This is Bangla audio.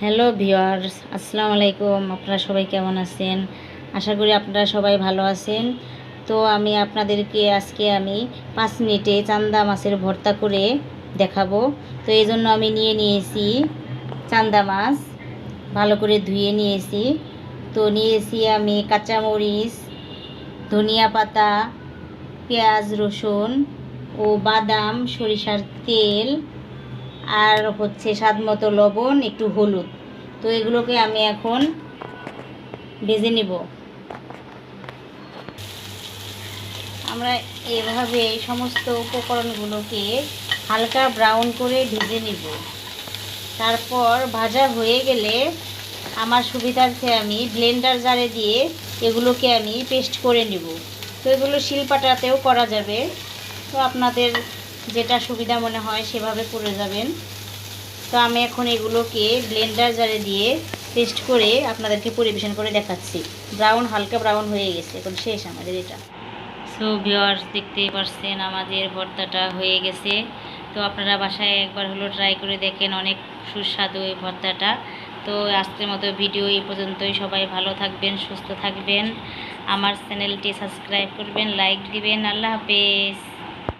হ্যালো ভিওয়ার্স আসসালামু আলাইকুম আপনারা সবাই কেমন আছেন? আশা করি আপনারা সবাই ভালো আছেন। তো আমি আপনাদেরকে আজকে আমি পাঁচ মিনিটে চান্দা মাছের ভর্তা করে দেখাবো। তো এই জন্য আমি নিয়ে নিয়েছি চান্দা মাছ। ভালো করে ধুয়ে নিয়েছি। তো নিয়েছি আমি কাঁচামরিচ, ধনিয়া পাতা, পেঁয়াজ, রসুন ও বাদাম, সরিষার তেল আর হচ্ছে স্বাদ মতো লবণ, একটু হলুদ। তো এগুলোকে আমি এখন ভেজে নিব। আমরা এভাবে এই সমস্ত উপকরণগুলোকে হালকা ব্রাউন করে ভেজে নিব। তারপর ভাজা হয়ে গেলে আমার সুবিধার্থে আমি ব্লেন্ডার জারে দিয়ে এগুলোকে আমি পেস্ট করে নিব। তো এগুলো শিলপাটাতেও করা যাবে। তো আপনাদের যেটা সুবিধা মনে হয় সেভাবে করে যাবেন। তো আমি এখন এগুলোকে ব্লেন্ডার জারে দিয়ে পেস্ট করে আপনাদেরকে পরিবেশন করে দেখাচ্ছি। ব্রাউন হালকা ব্রাউন হয়ে গেছে, এখন শেষ আমাদের এটা। সো ভিওয়ার্স দেখতেই পারছেন আমাদের ভর্তাটা হয়ে গেছে। তো আপনারা বাসায় একবার হলো ট্রাই করে দেখেন, অনেক সুস্বাদু এই ভর্তাটা। তো আজকের মতো ভিডিও এই পর্যন্তই। সবাই ভালো থাকবেন, সুস্থ থাকবেন। আমার চ্যানেলটি সাবস্ক্রাইব করবেন লাইক দিবেন। আল্লাহ হাফেজ।